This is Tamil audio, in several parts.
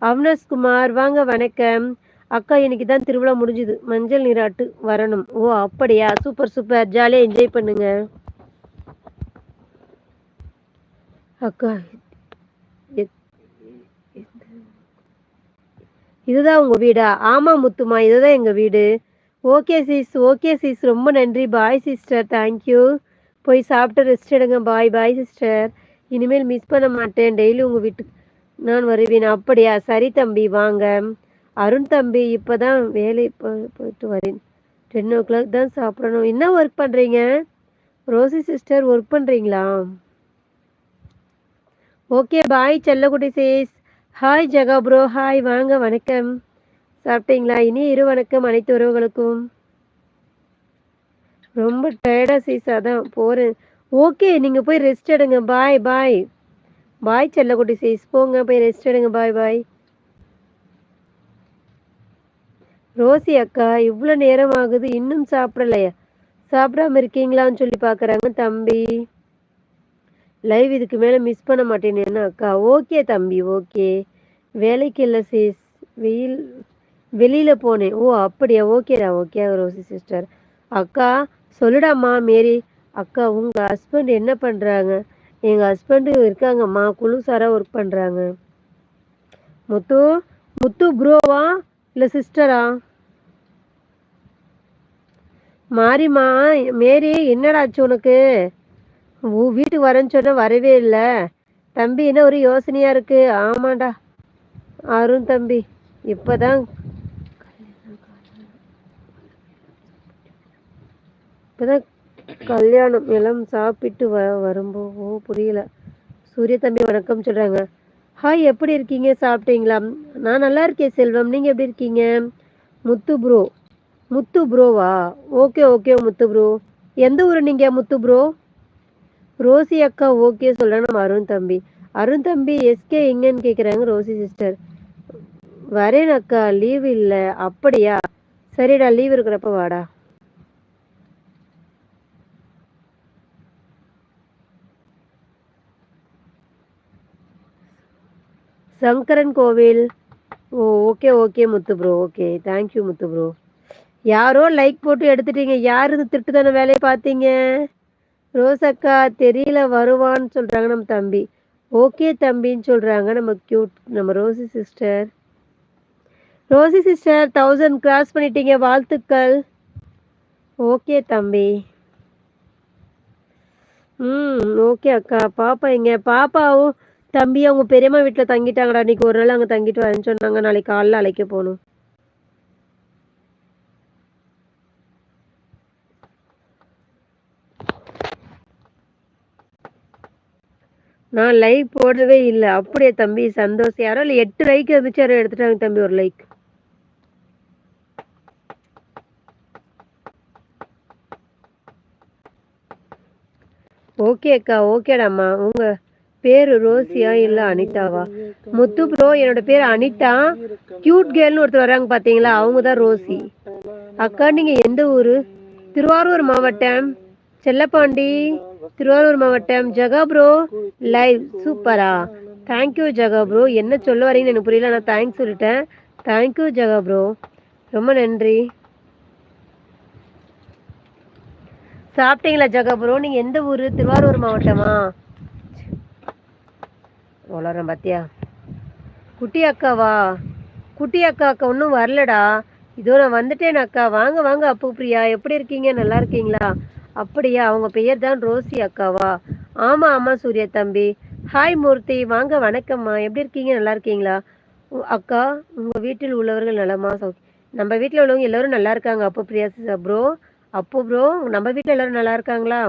அவ்னஸ்குமார் வாங்க வணக்கம். அக்கா இன்னைக்கு தான் திருவிழா முடிஞ்சுது. மஞ்சள் நீராட்டு வரணும். ஓ அப்படியா? Super super. ஜாலியாக என்ஜாய் பண்ணுங்க. அக்கா எத்- இதுதான் உங்க வீடா? ஆமா முத்துமா இதுதான் எங்க வீடு. ஓகே சிஸ் ஓகே சிஸ் ரொம்ப நன்றி. பாய் சிஸ்டர் தேங்க்யூ போய் சாப்பிட்டு ரெஸ்ட் எடுங்க. பாய் பாய் சிஸ்டர் இனிமேல் மிஸ் பண்ண மாட்டேன். டெய்லி உங்கள் வீட்டுக்கு நான் வருவேன். அப்படியா? சரி தம்பி வாங்க. அருண் தம்பி இப்போ தான் வேலை போ போயிட்டு வரேன். டென் ஓ கிளாக் தான் சாப்பிடணும். என்ன ஒர்க் பண்ணுறீங்க ரோசி சிஸ்டர் ஒர்க் பண்ணுறீங்களா ஓகே பாய் செல்லக்குட்டி சேஸ் ஹாய் ஜகா ப்ரோ ஹாய் வாங்க வணக்கம். சாப்பிட்டீங்களா? இனி இரு வணக்கம் அனைத்து உறவுகளுக்கும். ரொம்ப டயர்டாக சீஸ் அதான் போகிறேன் ஓகே நீங்கள் போய் ரெஸ்ட் எடுங்க. பாய் பாய் பாய் செல்லக்குட்டி சீஸ் போங்க போய் ரெஸ்ட் எடுங்க. பாய் பாய் ரோசி அக்கா இவ்வளோ நேரம் ஆகுது இன்னும் சாப்பிடலையா. சாப்பிடாம இருக்கீங்களான்னு சொல்லி பார்க்குறாங்க தம்பி. லைவ் இதுக்கு மேலே மிஸ் பண்ண மாட்டேன் என்ன அக்கா? ஓகே தம்பி ஓகே வேலைக்கு இல்லை சீஸ் வெயில் வெளியில் போனேன். ஓ அப்படியா? ஓகேடா ஓகே ரோசி சிஸ்டர் அக்கா சொல்லுடாம்மா மேரி. அக்கா உங்கள் ஹஸ்பண்ட் என்ன பண்ணுறாங்க எங்கள் ஹஸ்பண்டு இருக்காங்கம்மா குழு சாராக ஒர்க் பண்ணுறாங்க முத்து முத்து ப்ரோவா இல்லை சிஸ்டரா மாரிம்மா மேரி என்னடாச்சு உனக்கு? உன் வீட்டுக்கு வரேன்னு சொன்ன வரவே இல்லை. தம்பி என்ன ஒரு யோசனையாக இருக்கு? ஆமாண்டா. அருண் தம்பி இப்போ தான் இப்போ தான் கல்யாணம் எல்லாம் சாப்பிட்டு வ வரும்போது ஓ புரியல. சூரிய தம்பி வணக்கம் சொல்கிறாங்க ஹாய் எப்படி இருக்கீங்க? சாப்பிட்டீங்களா? நான் நல்லா இருக்கேன் செல்வம். நீங்கள் எப்படி இருக்கீங்க? முத்து ப்ரோ முத்து ப்ரோவா ஓகே ஓகே முத்து ப்ரோ எந்த ஊர் நீங்கள் முத்து ப்ரோ ரோசி அக்கா ஓகே சொல்லணும் அருண் தம்பி. அருண் தம்பி எஸ்கே எங்கன்னு கேட்குறாங்க ரோசி சிஸ்டர் வரேன் அக்கா லீவ் இல்லை. அப்படியா? சரிடா லீவ் இருக்கிறப்ப வாடா. Sankaran Kovil. Oh okay okay Muthu bro okay thank you Muthu bro யாரோ லைக் போட்டு எடுத்துட்டீங்க. யார் இது திட்டுதான வேலையை பார்த்தீங்க? ரோசக்கா தெரியல வருவான்னு சொல்கிறாங்க நம்ம தம்பி. ஓகே தம்பின்னு சொல்கிறாங்க நம்ம க்யூட் நம்ம Rosie sister Rosie sister thousand cross பண்ணிட்டீங்க வாழ்த்துக்கள். ஓகே தம்பி. ம் ஓகே அக்கா. பாப்பா இங்கே பாப்பாவும் தம்பி அவங்க பெரியம்மா வீட்டில் தங்கிட்டாங்கடா. இன்னைக்கு ஒரு நாள் அங்கே தங்கிட்டு வரேன்னு சொன்னாங்க. நாளைக்கு காலைல அழைக்க போகணும். நான் லைக் போடவே இல்லை. அப்படியே தம்பி சந்தோஷம். யாரோ இல்லை எட்டு லைக் இருந்துச்சு யாரோ எடுத்துட்டாங்க தம்பி ஒரு லைக் ஓகே அக்கா ஓகேடாம்மா உங்க பேரு ரோசியா இல்ல அனிதாவா? முத்து ப்ரோ என்னோட பேர் அனிதா. கியூட் கேர்ள்னு ஒருத்தர் வராங்க பாத்தீங்களா? அவங்க தான் ரோசி. அக்கா நீங்க எந்த ஊரு? திருவாரூர் மாவட்டம். செல்லப்பாண்டி. திருவாரூர் மாவட்டம். ஜகா ப்ரோ லைவ் சூப்பரா. தேங்க்யூ ஜகா ப்ரோ என்ன சொல்ல வரீங்கன்னு எனக்கு புரியல. நான் தேங்க்ஸ் சொல்லிட்டேன். தேங்க்யூ ஜகா ப்ரோ ரொம்ப நன்றி. சாப்பிட்டீங்களா ஜகா ப்ரோ நீங்கள் எந்த ஊர்? திருவாரூர் மாவட்டமா? வளரேன் பாத்தியா? குட்டி அக்காவா? குட்டி அக்கா அக்கா ஒன்றும் வரலடா. இதோ நான் வந்துட்டேன் அக்கா. வாங்க வாங்க அப்பு பிரியா. எப்படி இருக்கீங்க? நல்லா இருக்கீங்களா? அப்படியா அவங்க பெயர் தான் ரோசி அக்காவா? ஆமாம் ஆமாம் சூர்யா தம்பி. ஹாய் மூர்த்தி. வாங்க வணக்கம்மா. எப்படி இருக்கீங்க? நல்லா இருக்கீங்களா? உ- அக்கா உங்கள் வீட்டில் உள்ளவர்கள் நலமா? சௌ- நம்ம வீட்டில் உள்ளவங்க எல்லோரும் நல்லா இருக்காங்க அப்போ பிரியா ப்ரோ அப்போ ப்ரோ நம்ம வீட்டில் எல்லாரும் நல்லா இருக்காங்களா?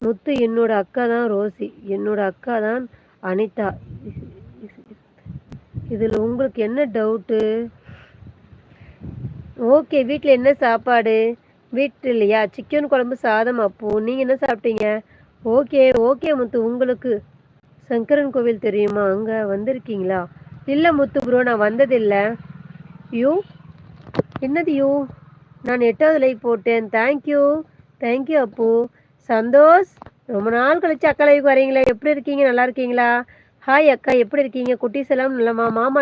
முத்து என்னோட அக்கா தான் ரோசி. என்னோட அக்கா தான் அனிதா இதில் உங்களுக்கு என்ன டவுட்டு ஓகே வீட்டில் என்ன சாப்பாடு? வீட்டில் இல்லையா சிக்கன் குழம்பு சாதம் அப்போ நீங்கள் என்ன சாப்பிட்டீங்க? ஓகே ஓகே முத்து உங்களுக்கு சங்கரன் கோவில் தெரியுமா? அங்கே வந்திருக்கீங்களா? இல்லை முத்து ப்ரோ நான் வந்ததில்லை. யூ என்னது யூ? நான் எட்டாவது லைக் போட்டேன். தேங்க்யூ தேங்க்யூ அப்போ. சந்தோஷ் ரொம்ப நாள் கழிச்சு அக்கா லைவுக்கு வரீங்களா. எப்படி இருக்கீங்க? நல்லா இருக்கீங்களா? ஹாய் அக்கா எப்படி இருக்கீங்க? குட்டீஸ் எல்லாம் நல்லமா மாமா